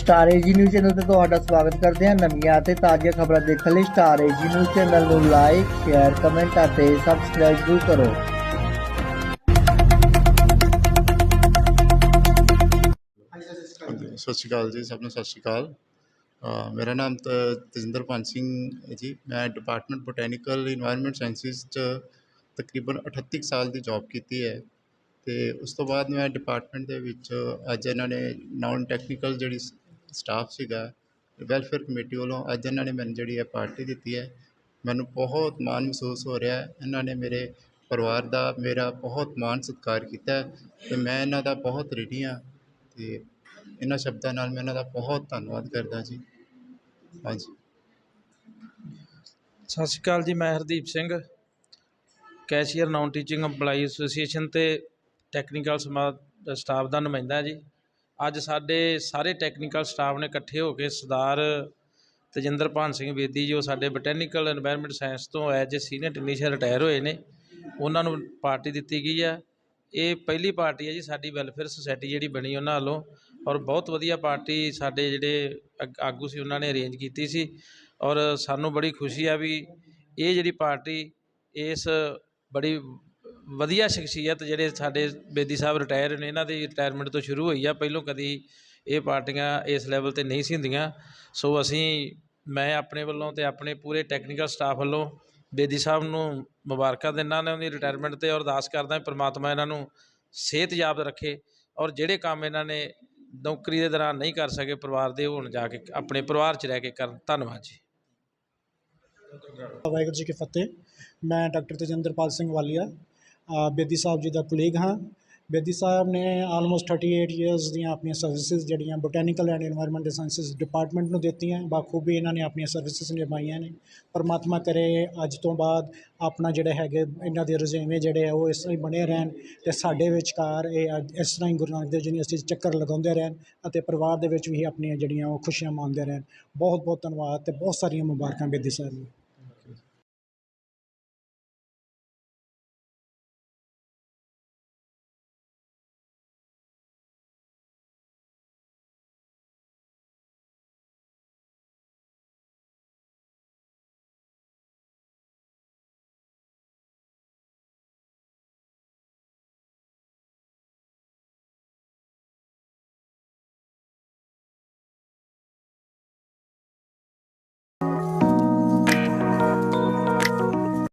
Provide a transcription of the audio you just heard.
Star AG news channel ਤੇ ਤੁਹਾਡਾ ਸਵਾਗਤ ਕਰਦੇ ਹਾਂ ਨਵੀਆਂ ਅਤੇ ਤਾਜ਼ੀਆਂ ਖਬਰਾਂ ਦੇਖਣ ਲਈ ਸਟਾਰ ਏਜੀ ਨਿਊਜ਼ ਚੈਨਲ ਨੂੰ ਲਾਈਕ ਸ਼ੇਅਰ ਕਮੈਂਟ ਅਤੇ ਸਬਸਕ੍ਰਾਈਬ ਜ਼ਰੂਰ ਕਰੋ। ਹਾਂਜੀ, ਸਤਿ ਸ਼੍ਰੀ ਅਕਾਲ ਜੀ ਸਭ ਨੂੰ ਸਤਿ ਸ਼੍ਰੀ ਅਕਾਲ। ਅ, ਮੇਰਾ ਨਾਮ ਤ- ਤਜਿੰਦਰਪਾਲ ਸਿੰਘ ਹੈ ਜੀ। ਮੈਂ ਡਿਪਾਰਟਮੈਂਟ ਬੋਟੈਨੀਕਲ ਇਨਵਾਇਰਨਮੈਂਟ ਸਾਇੰਸਿਸ 'ਚ ਤਕਰੀਬਨ 38 ਕੁ ਸਾਲ ਦੀ ਜੌਬ ਕੀਤੀ ਹੈ ਤੇ ਉਸ ਤੋਂ ਬਾਅਦ ਮੈਂ ਡਿਪਾਰਟਮੈਂਟ ਦੇ ਵਿੱਚ ਅੱਜ ਇਹਨਾਂ ਨੇ ਨਾਨ ਟੈਕਨੀਕਲ ਜਿਹੜੀ ਸਟਾਫ ਸੀਗਾ ਵੈਲਫੇਅਰ ਕਮੇਟੀ ਵੱਲੋਂ ਅੱਜ ਇਹਨਾਂ ਨੇ ਮੈਨੂੰ ਜਿਹੜੀ ਹੈ ਪਾਰਟੀ ਦਿੱਤੀ ਹੈ, ਮੈਨੂੰ ਬਹੁਤ ਮਾਣ ਮਹਿਸੂਸ ਹੋ ਰਿਹਾ ਹੈ, ਇਹਨਾਂ ਨੇ ਮੇਰੇ ਪਰਿਵਾਰ ਦਾ ਮੇਰਾ ਬਹੁਤ ਮਾਣ ਸਤਿਕਾਰ ਕੀਤਾ ਹੈ ਤੇ ਮੈਂ ਇਹਨਾਂ ਦਾ ਬਹੁਤ ਰਿਣੀ ਹਾਂ ਤੇ ਇਹਨਾਂ ਸ਼ਬਦਾਂ ਨਾਲ ਮੈਂ ਇਹਨਾਂ ਦਾ ਬਹੁਤ ਧੰਨਵਾਦ ਕਰਦਾ ਜੀ। ਹਾਂਜੀ। ਸਤਿ ਸ਼੍ਰੀ ਅਕਾਲ ਜੀ, ਮੈਂ Hardeep Singh cashier non teaching EMPLOYEE association ਤੇ ਟੈਕਨੀਕਲ ਸਮਾਜ ਸਟਾਫ ਦਾ ਨੁਮਾਇੰਦਾ ਜੀ। ਅੱਜ ਸਾਡੇ ਸਾਰੇ ਟੈਕਨੀਕਲ ਸਟਾਫ ਨੇ ਇਕੱਠੇ ਹੋ ਕੇ ਸਰਦਾਰ ਤਜਿੰਦਰਪਾਨ ਸਿੰਘ ਬੇਦੀ ਜੋ ਸਾਡੇ ਬੋਟੈਨੀਕਲ এনवायरमेंट ਸਾਇੰਸ ਤੋਂ as a senior technician retire ਹੋਏ ਨੇ। ਉਹਨਾਂ ਨੂੰ ਪਾਰਟੀ ਦਿੱਤੀ ਗਈ ਆ। ਇਹ ਪਹਿਲੀ ਪਾਰਟੀ ਹੈ ਜੀ ਸਾਡੀ ਵੈਲਫੇਅਰ ਸੁਸਾਇਟੀ ਜਿਹੜੀ ਬਣੀ ਉਹਨਾਂ ਵੱਲੋਂ। ਔਰ ਬਹੁਤ ਵਧੀਆ ਪਾਰਟੀ ਸਾਡੇ ਜਿਹੜੇ ਆਗੂ ਸੀ, ਉਹਨਾਂ ਨੇ ਅਰੇਂਜ ਕੀਤੀ ਸੀ। ਔਰ ਸਾਨੂੰ ਬੜੀ ਖੁਸ਼ੀ ਆ ਵੀ ਇਹ ਜਿਹੜੀ ਪਾਰਟੀ, ਇਸ ਬੜੀ ਵਧੀਆ ਸ਼ਖਸੀਅਤ ਜਿਹੜੇ ਸਾਡੇ ਬੇਦੀ ਸਾਹਿਬ ਰਿਟਾਇਰ ਨੇ, ਇਹਨਾਂ ਦੀ ਰਿਟਾਇਰਮੈਂਟ ਤੋਂ ਸ਼ੁਰੂ ਹੋਈ ਆ, ਪਹਿਲੋਂ ਕਦੀ ਇਹ ਪਾਰਟੀਆਂ ਇਸ ਲੈਵਲ ਤੇ ਨਹੀਂ ਸੀ ਹੁੰਦੀਆਂ। ਸੋ ਅਸੀਂ, ਮੈਂ ਆਪਣੇ ਵੱਲੋਂ ਤੇ ਆਪਣੇ ਪੂਰੇ ਟੈਕਨੀਕਲ ਸਟਾਫ ਵੱਲੋਂ ਬੇਦੀ ਸਾਹਿਬ ਨੂੰ ਮੁਬਾਰਕਾਂ ਦਿੰਦਾ ਨੇ ਉਹਦੀ ਰਿਟਾਇਰਮੈਂਟ ਤੇ ਔਰ ਅਰਦਾਸ ਕਰਦਾ ਪ੍ਰਮਾਤਮਾ ਇਹਨਾਂ ਨੂੰ ਸਿਹਤਯਾਬ ਰੱਖੇ ਔਰ ਜਿਹੜੇ ਕੰਮ ਇਹਨਾਂ ਨੇ ਨੌਕਰੀ ਦੇ ਦੌਰਾਨ ਨਹੀਂ ਕਰ ਸਕੇ ਪਰਿਵਾਰ ਦੇ ਹੁਣ ਜਾ ਕੇ ਆਪਣੇ ਪਰਿਵਾਰ 'ਚ ਰਹਿ ਕੇ ਕਰਨ। ਧੰਨਵਾਦ ਜੀ। ਵਾਹਿਗੁਰੂ ਜੀ ਕੀ ਫਤਿਹ। ਮੈਂ ਡਾਕਟਰ ਤੇਜਿੰਦਰਪਾਲ ਸਿੰਘ ਵਾਲੀਆ ਬੇਦੀ ਸਾਹਿਬ ਜੀ ਦਾ ਕੁਲੀਗ ਹਾਂ। ਬੇਦੀ ਸਾਹਿਬ ਨੇ ਆਲਮੋਸਟ 38 ਇਅਰਸ ਦੀਆਂ ਆਪਣੀਆਂ ਸਰਵਿਸਿਜ਼ ਜਿਹੜੀਆਂ botanical and environment sciences department ਨੂੰ ਦਿੱਤੀਆਂ। ਬਾਖੂਬੀ ਇਹਨਾਂ ਨੇ ਆਪਣੀਆਂ ਸਰਵਿਸਿਜ਼ ਨਿਭਾਈਆਂ ਨੇ। ਪਰਮਾਤਮਾ ਕਰੇ ਅੱਜ ਤੋਂ ਬਾਅਦ ਆਪਣਾ ਜਿਹੜੇ ਹੈਗੇ, ਇਹਨਾਂ ਦੇ ਰੁਝੇਵੇਂ ਜਿਹੜੇ ਆ, ਉਹ ਇਸ ਤਰ੍ਹਾਂ ਹੀ ਬਣੇ ਰਹਿਣ ਤੇ ਸਾਡੇ ਵਿਚਕਾਰ ਇਹ ਇਸ ਤਰ੍ਹਾਂ ਹੀ ਗੁਰੂ ਨਾਨਕ ਦੇਵ ਯੂਨੀਵਰਸਿਟੀ 'ਚ ਚੱਕਰ ਲਗਾਉਂਦੇ ਰਹਿਣ ਅਤੇ ਪਰਿਵਾਰ ਦੇ ਵਿੱਚ ਵੀ ਆਪਣੀਆਂ ਜਿਹੜੀਆਂ ਉਹ ਖੁਸ਼ੀਆਂ ਮਾਣਦੇ ਰਹਿਣ। ਬਹੁਤ ਬਹੁਤ ਧੰਨਵਾਦ ਤੇ ਬਹੁਤ ਸਾਰੀਆਂ ਮੁਬਾਰਕਾਂ ਬੇਦੀ ਸਾਹਿਬ ਨੂੰ